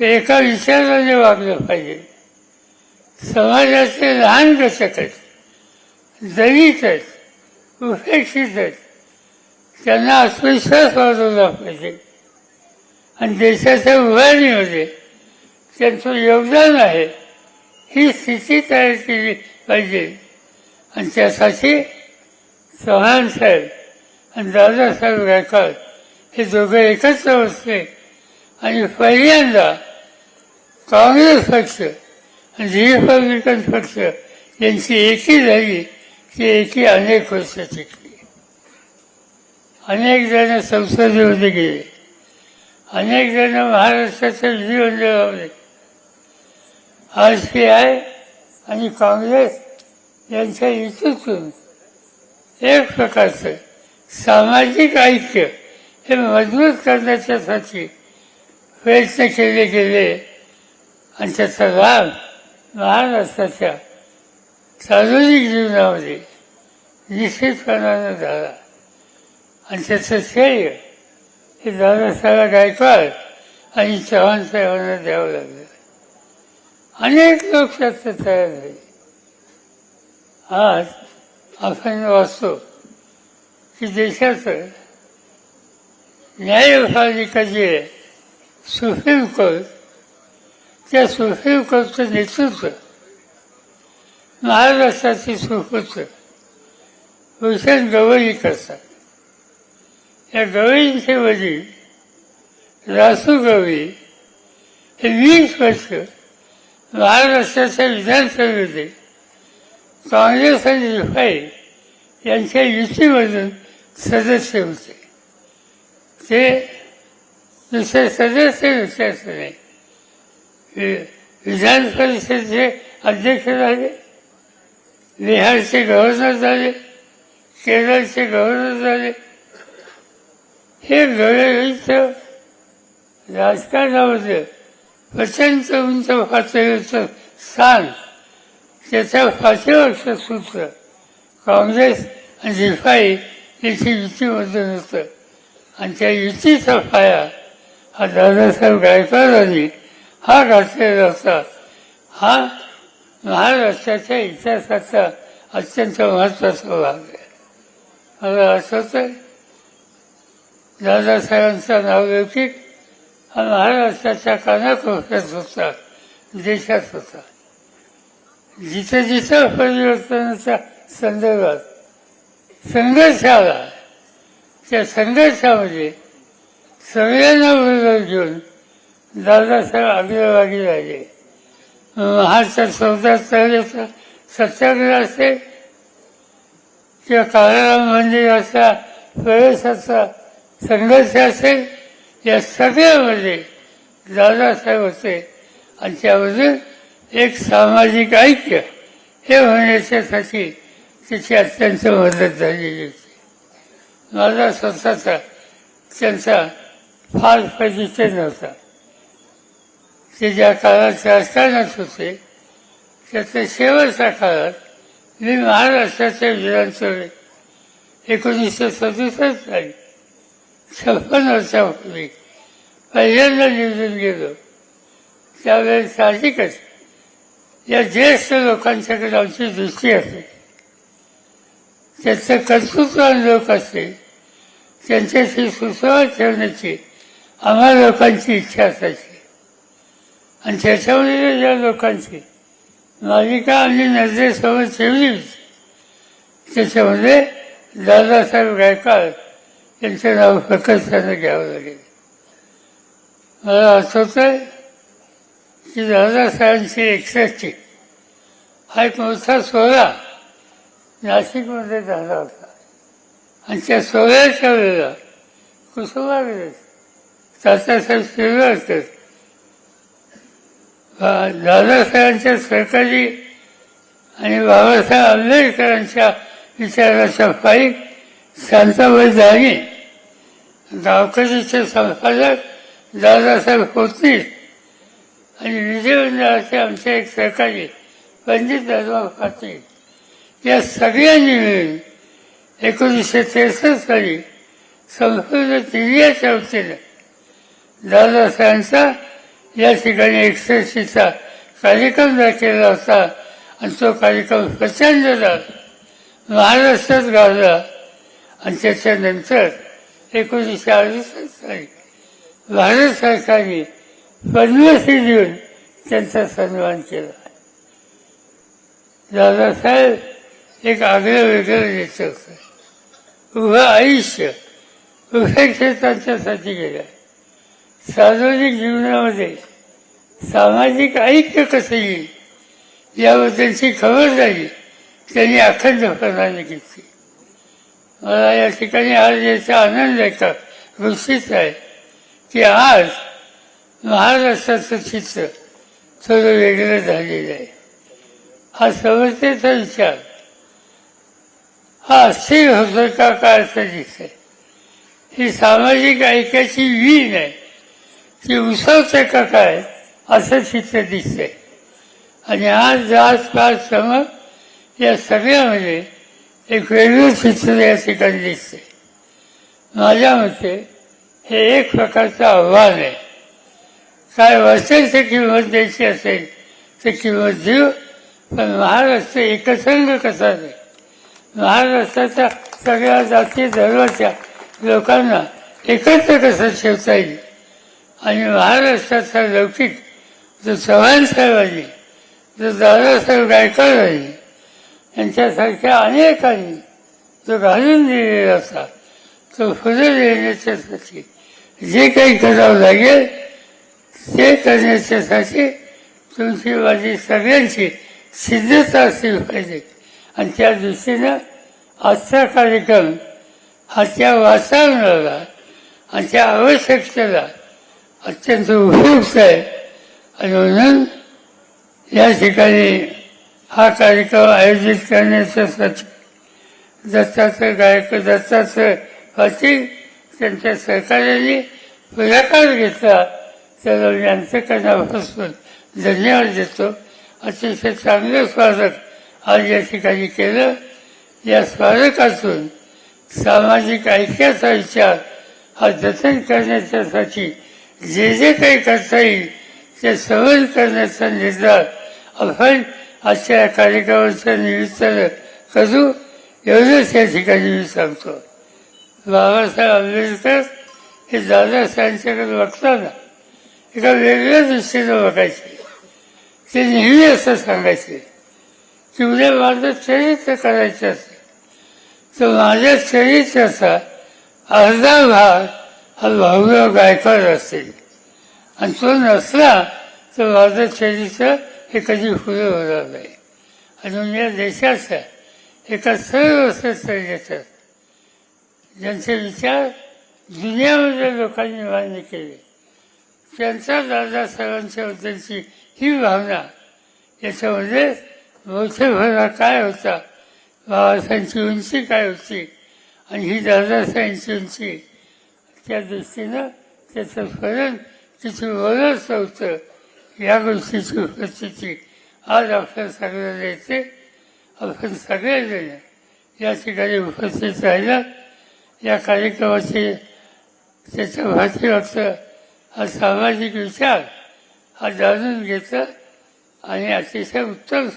ते एका विचाराने वागलं पाहिजे. समाजाचे लहान घटक आहेत दलित आहेत उपेक्षित आहेत त्यांना आत्मविश्वास वाढवला पाहिजे. आणि देशाच्या उभारणीमध्ये त्यांचं योगदान आहे ही स्थिती तयार केली पाहिजे. आणि त्यासाठी चव्हाण साहेब आणि दादासाहेब गायकवाड हे दोघं एकत्र बसले आणि पहिल्यांदा काँग्रेस पक्ष आणि रिपब्लिकन पक्ष यांची एकी झाली ती एकी अनेक वर्ष टिकली. अनेक जण संसदेमध्ये गेले. अनेक जण महाराष्ट्राच्या विधिमंडळामध्ये आर पी आय आणि काँग्रेस यांच्या युतीतून एक प्रकारचं सामाजिक ऐक्य हे मजबूत करण्याच्यासाठी प्रयत्न केले गेले. आणि त्याचा लाभ महाराष्ट्राच्या सार्वजनिक जीवनामध्ये निश्चितपणानं झाला. आणि त्याचं श्रेय हे दादासाहेब गायकवाड आणि चव्हाण साहेबांना द्यावं लागलं. अनेक लोक त्यात तयार झाले. आज आपण वाचतो की देशाचं न्यायपालिका जी आहे सुप्रीम कोर्ट त्या सुप्रीम नेतृत्व महाराष्ट्राचे सुपुत्र भूषण गवई करतात या गवईंचे वडील रासू गवई हे वीस वर्ष महाराष्ट्राच्या विधानसभेमध्ये काँग्रेस आणि रिफाई यांच्या युतीमधून सदस्य होते. ते दुसरे सदस्य विचारत नाही विधान परिषदेचे अध्यक्ष झाले बिहारचे गव्हर्नर झाले केरळचे गव्हर्नर झाले. हे गळेच राजकारणामध्ये प्रचंड उंच पातळीचं स्थान त्याच्या पाठीवरचं सूत्र काँग्रेस आणि रिफाई याची युतीमध्ये नसतं आणि त्या युतीचा पाया हा दादासाहेब गायकवाडांनी हा। राष्ट्रीय होता हा महाराष्ट्राच्या इतिहासाचा अत्यंत महत्त्वाचा भाग आहे मला आहे दादासाहेबांचा नावलौकिक हा। महाराष्ट्राच्या कानाकोपऱ्यात होता देशात होता जिथं जिथं परिवर्तनाच्या संदर्भात संघर्ष आला त्या संघर्षामध्ये सगळ्यांना बरोबर घेऊन दादासाहेब अग्रभागी राहिले महाराष्ट्र चौदा तळेचा सत्याग्रह असेल किंवा काळाराम मंदिराचा प्रवेशाचा संघर्ष असेल या सगळ्यामध्ये दादासाहेब होते. आणि त्यामधून एक सामाजिक ऐक्य हे होण्याच्यासाठी त्याची अत्यंत मदत झालेली होती. माझा स्वतःचा त्यांचा फार परिचय नव्हता. ते ज्या काळात राजकारणात होते त्याच्या शेवटच्या काळात मी महाराष्ट्राच्या विधानसभेत एकोणीसशे सदुसष्ट साली छप्पन वर्षापूर्वी पहिल्यांदा निवडून गेलो. त्यावेळेस साहजिकच या ज्येष्ठ लोकांच्याकडे आमची दृष्टी असते त्याचं कर्तृत्वान लोक असते त्यांच्याशी सुसंवाद ठेवण्याची आम्हा लोकांची इच्छा असायची. आणि त्याच्यामध्ये ज्या लोकांची. मालिका आणि नजरेसमोर ठेवली होती. त्याच्यामध्ये दादासाहेब गायकवाड यांचं नाव फक्त त्यांना घ्यावं लागेल. मला आठवतंय की दादासाहेबांची एकसष्टी हा एक मोठा सोहळा नाशिकमध्ये झाला होता. आणि त्या सोहळ्याच्या वेळेला कुसुमाग्रज तात्यासाहेब असतात दादासाहेबांच्या सरकारी आणि बाबासाहेब आंबेडकरांच्या विचाराच्या पायी शांताबाई दाणी गावकरीचे संपादक दादासाहेब होतील आणि विजयमंडळाचे आमचे एक सरकारी पंडित दादा पाटील. या सगळ्यांनी मिळून एकोणीसशे त्रेसष्ट साली संपूर्ण जिल्ह्याच्या वतीनं दादासाहेबांचा या ठिकाणी एकसष्टीचा कार्यक्रम जर केला होता आणि तो कार्यक्रम प्रचंड झाला. महाराष्ट्रात गाजला. आणि त्याच्यानंतर एकोणीसशे अडुसष्ट साली भारत सरकारने पद्मश्री देऊन त्यांचा सन्मान केला. दादासाहेब एक आग्रह वेगळं देत होतं. उभं आयुष्य उभ्या क्षेत्रांच्यासाठी गेलं सार्वजनिक जीवनामध्ये सामाजिक ऐक्य कसं येईल? यावर त्यांची खबर खबरदारी त्यांनी अखंडपणाने घेतली. मला या ठिकाणी आज याचा आनंद आहे का? आहे. की आज महाराष्ट्राचं चित्र थोडं वेगळं झालेलं आहे. हा समस्येचा विचार. हा अस्थिर होतो का काय असं आहे ही सामाजिक ऐक्याची वीण आहे. ती उसवते का काय? असं चित्र दिसतंय. आणि आज जात पात या सगळ्यामध्ये एक वेगळं चित्र या ठिकाणी दिसते माझ्या मते हे एक प्रकारचं आव्हान आहे. काय वाचेल ते किंमत द्यायची असेल तर किंमत देऊ पण महाराष्ट्र एकसंघ कसा नाही महाराष्ट्राच्या सगळ्या जाती धर्माच्या लोकांना एकत्र कसं ठेवता येईल? आणि महाराष्ट्राचा लौकिक जो चव्हाण साहेबांनी जो दादासाहेब गायकवाडांनी यांच्यासारख्या अनेकांनी जो घालून दिलेला असा तो पुढे देण्याच्यासाठी जे काही करावं लागेल ते करण्याच्यासाठी तुमची माझी सगळ्यांची सिद्धता असली पाहिजे. आणि त्या दृष्टीनं आजचा कार्यक्रम हा त्या वातावरणाला आणि त्या आवश्यकतेला अत्यंत उपयुक्त आहे. आणि या ठिकाणी हा कार्यक्रम आयोजित करण्याच्यासाठी दत्ताचं गायक दत्ताचं पाटील त्यांच्या सहकार्याने पुढाकार घेतला. त्याला मी अंतकरणापासून धन्यवाद देतो. अतिशय चांगलं स्वागत आज या ठिकाणी केलं. या स्वागतातून सामाजिक ऐक्याचा विचार हा जतन करण्याच्यासाठी जे जे काही करता येईल ते सवय करण्याचा निर्धार आपण आजच्या या कार्यक्रमाच्या निमित्तानं करू एवढंच या ठिकाणी मी सांगतो. बाबासाहेब आंबेडकर हे दादासाहेबांच्याकडे बघताना एका वेगळ्या दृष्टीनं बघायचे. ते नेहमी असं सांगायचे की उद्या माझं चरित्र करायचं असेल तर माझ्या चरित्राचा अर्धा भाग हा भाऊराव गायकवाड असेल. आणि तो नसला तर माझं शैलीचं हे कधी पुढे होणार नाही आणि म्हणून या देशाच्या एका सर्वश्रेष्ठ देशात ज्यांचे विचार दुनियामध्ये लोकांनी मान्य केले. त्यांचा दादासाहेबांच्या बद्दलची ही भावना याच्यामध्ये मोठेभरा काय होता बाबासाहेबांची उंची काय होती आणि ही दादासाहेबांची उंची त्या दृष्टीनं त्याचं फलन तिथून वरच होतं. या गोष्टीची उपस्थिती आज आपल्या सगळ्यांना येते आपण सगळेजण या ठिकाणी उपस्थित राहिला. या कार्यक्रमाचे त्याच्या होतं हा सामाजिक विचार हा जाणून घेतला आणि अतिशय उत्तम